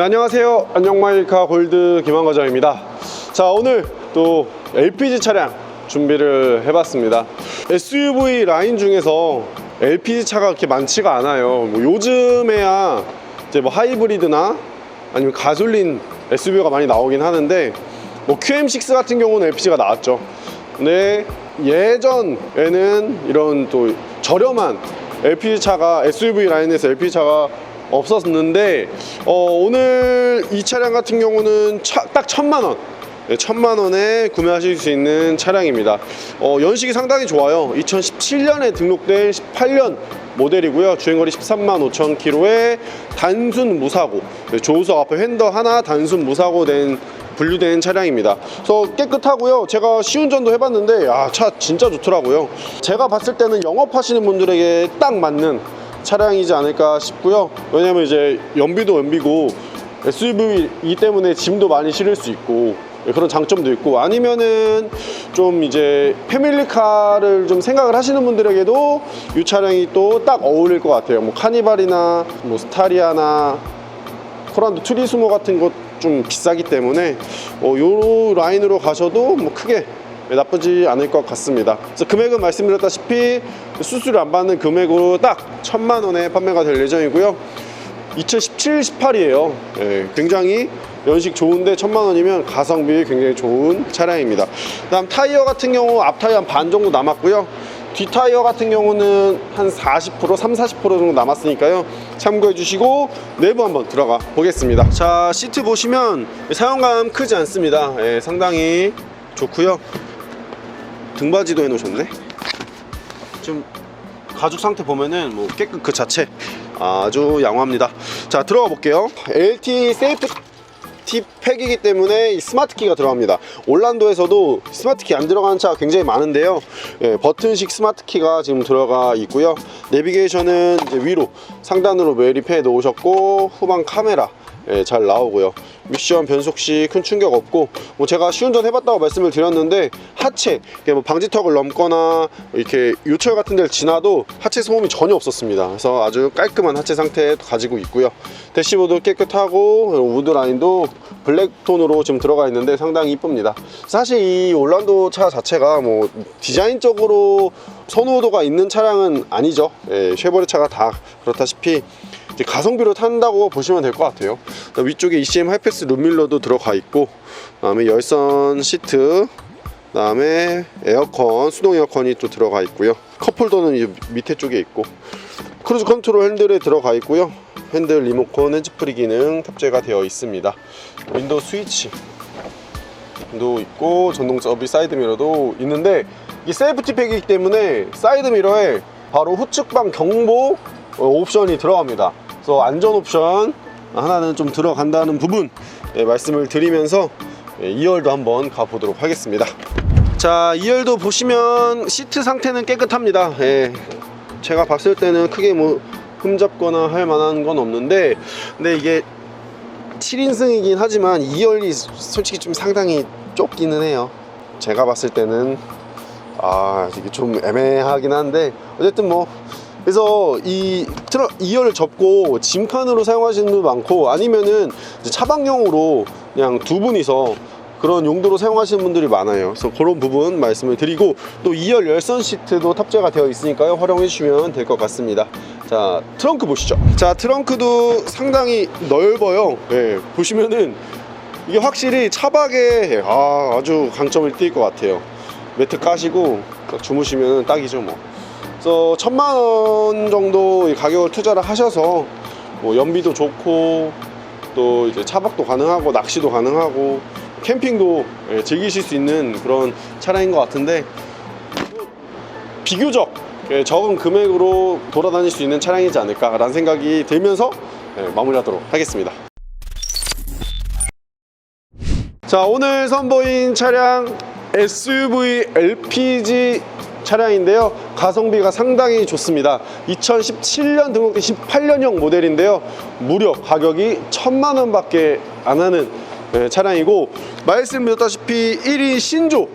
네, 안녕하세요. 안녕마이카 골드 김한 과장입니다. 자, 오늘 또 LPG 차량 준비를 해봤습니다. SUV 라인 중에서 LPG 차가 그렇게 많지가 않아요. 뭐 요즘에야 이제 뭐 하이브리드나 아니면 가솔린 SUV가 많이 나오긴 하는데 뭐 QM6 같은 경우는 LPG가 나왔죠. 근데 예전에는 이런 또 저렴한 LPG 차가 SUV 라인에서 LPG 차가 없었는데 어, 오늘 이 차량 같은 경우는 차- 딱 천만 원. 네, 천만 원에 구매하실 수 있는 차량입니다. 어, 연식이 상당히 좋아요. 2017년에 등록된 18년 모델이고요. 주행거리 13만 5천 킬로에 단순 무사고, 네, 조수석 앞에 핸더 하나 단순 무사고 된 분류된 차량입니다. 그래서 깨끗하고요. 제가 시운전도 해봤는데 아, 차 진짜 좋더라고요. 제가 봤을 때는 영업하시는 분들에게 딱 맞는 차량이지 않을까 싶고요. 왜냐면 이제 연비도 연비고 SUV이기 때문에 짐도 많이 실을 수 있고 그런 장점도 있고 아니면은 좀 이제 패밀리카를 좀 생각을 하시는 분들에게도 이 차량이 또 딱 어울릴 것 같아요. 뭐 카니발이나 뭐 스타리아나 코란도 트리스모 같은 것 좀 비싸기 때문에 어, 요 라인으로 가셔도 뭐 크게 나쁘지 않을 것 같습니다. 그래서 금액은 말씀드렸다시피 수수료 안 받는 금액으로 딱 천만 원에 판매가 될 예정이고요. 2017, 18이에요. 굉장히 연식 좋은데 천만 원이면 가성비 굉장히 좋은 차량입니다. 그다음 타이어 같은 경우 앞 타이어 한 반 정도 남았고요. 뒷 타이어 같은 경우는 한 40%, 3, 40% 정도 남았으니까요. 참고해 주시고 내부 한번 들어가 보겠습니다. 자, 시트 보시면 사용감 크지 않습니다. 예, 상당히 좋고요. 등받이도 해 놓으셨네. 좀 가죽 상태 보면은 뭐 깨끗 그 자체 아주 양호합니다. 자 들어가 볼게요. LT 세이프 티 팩이기 때문에 이 스마트 키가 들어갑니다. 올란도에서도 스마트 키 안 들어가는 차가 굉장히 많은데요. 예, 버튼식 스마트 키가 지금 들어가 있고요. 내비게이션은 위로 상단으로 매립해 놓으셨고 후방 카메라 예, 잘 나오고요. 미션 변속 시 큰 충격 없고 뭐 제가 시운전 해봤다고 말씀을 드렸는데 하체 뭐 방지턱을 넘거나 이렇게 요철 같은 데를 지나도 하체 소음이 전혀 없었습니다. 그래서 아주 깔끔한 하체 상태 가지고 있고요. 대시보드 깨끗하고 우드 라인도 블랙톤으로 지금 들어가 있는데 상당히 이쁩니다. 사실 이 올란도 차 자체가 뭐 디자인적으로 선호도가 있는 차량은 아니죠. 예, 쉐보레 차가 다 그렇다시피 가성비로 탄다고 보시면 될 것 같아요. 위쪽에 ECM 하이패스 룸밀러도 들어가 있고, 그 다음에 열선 시트, 그 다음에 에어컨 수동 에어컨이 또 들어가 있고요. 컵홀더는 이 밑에 쪽에 있고, 크루즈 컨트롤 핸들에 들어가 있고요. 핸들 리모컨 핸즈프리 기능 탑재가 되어 있습니다. 윈도우 스위치. 도 있고 전동 서비스 사이드 미러도 있는데 이 세이프티 팩이기 때문에 사이드 미러에 바로 후측방 경보 어, 옵션이 들어갑니다. 그래서 안전 옵션 하나는 좀 들어간다는 부분 예, 말씀을 드리면서 예, 2열도 한번 가보도록 하겠습니다. 자, 2열도 보시면 시트 상태는 깨끗합니다. 예, 제가 봤을 때는 크게 뭐 흠잡거나 할 만한 건 없는데 근데 이게 7인승이긴 하지만 2열이 솔직히 좀 상당히 좁기는 해요. 제가 봤을 때는 아 이게 좀 애매하긴 한데 어쨌든 뭐 그래서 이 트럭 2열을 접고 짐칸으로 사용하시는 분도 많고 아니면은 차박용으로 그냥 두 분이서 그런 용도로 사용하시는 분들이 많아요. 그래서 그런 부분 말씀을 드리고 또 2열 열선 시트도 탑재가 되어 있으니까요. 활용해 주시면 될 것 같습니다. 자, 트렁크 보시죠. 자, 트렁크도 상당히 넓어요. 예, 보시면은 이게 확실히 차박에 아, 아주 강점을 띌 것 같아요. 매트 까시고 딱 주무시면 딱이죠, 뭐. 그래서 천만 원 정도 이 가격을 투자를 하셔서 뭐 연비도 좋고 또 이제 차박도 가능하고 낚시도 가능하고 캠핑도 예, 즐기실 수 있는 그런 차량인 것 같은데 비교적 예, 적은 금액으로 돌아다닐 수 있는 차량이지 않을까라는 생각이 들면서 예, 마무리하도록 하겠습니다. 자 오늘 선보인 차량 SUV LPG 차량인데요. 가성비가 상당히 좋습니다. 2017년 등록된 18년형 모델인데요. 무려 가격이 천만원 밖에 안 하는 네, 차량이고 말씀드렸다시피 1인 신조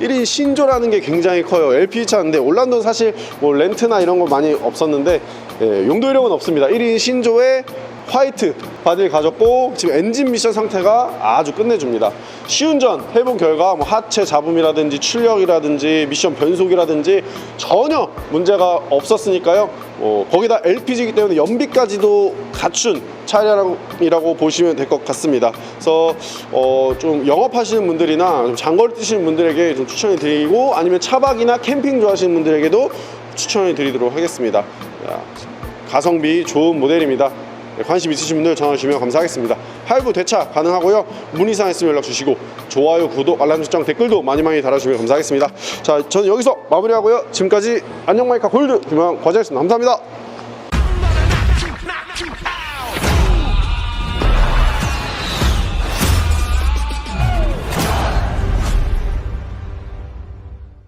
1인 신조라는 게 굉장히 커요. LPG 차인데 올란도는 사실 뭐 렌트나 이런 거 많이 없었는데 예, 용도력은 없습니다. 1인 신조에 화이트 바디를 가졌고 지금 엔진 미션 상태가 아주 끝내줍니다. 시운전 해본 결과 뭐 하체 잡음이라든지 출력이라든지 미션 변속이라든지 전혀 문제가 없었으니까요. 어, 거기다 LPG이기 때문에 연비까지도 갖춘 차량이라고 보시면 될 것 같습니다. 그래서 어, 좀 영업하시는 분들이나 좀 장거리 뛰시는 분들에게 좀 추천해 드리고 아니면 차박이나 캠핑 좋아하시는 분들에게도 추천해 드리도록 하겠습니다. 아, 가성비 좋은 모델입니다. 네, 관심 있으신 분들 전화 주시면 감사하겠습니다. 할부 대차 가능하고요. 문의사항 있으면 연락 주시고 좋아요 구독 알람 설정 댓글도 많이 많이 달아주시면 감사하겠습니다. 자 저는 여기서 마무리하고요. 지금까지 안녕 마이카 골드 김영환 과제였습니다. 감사합니다.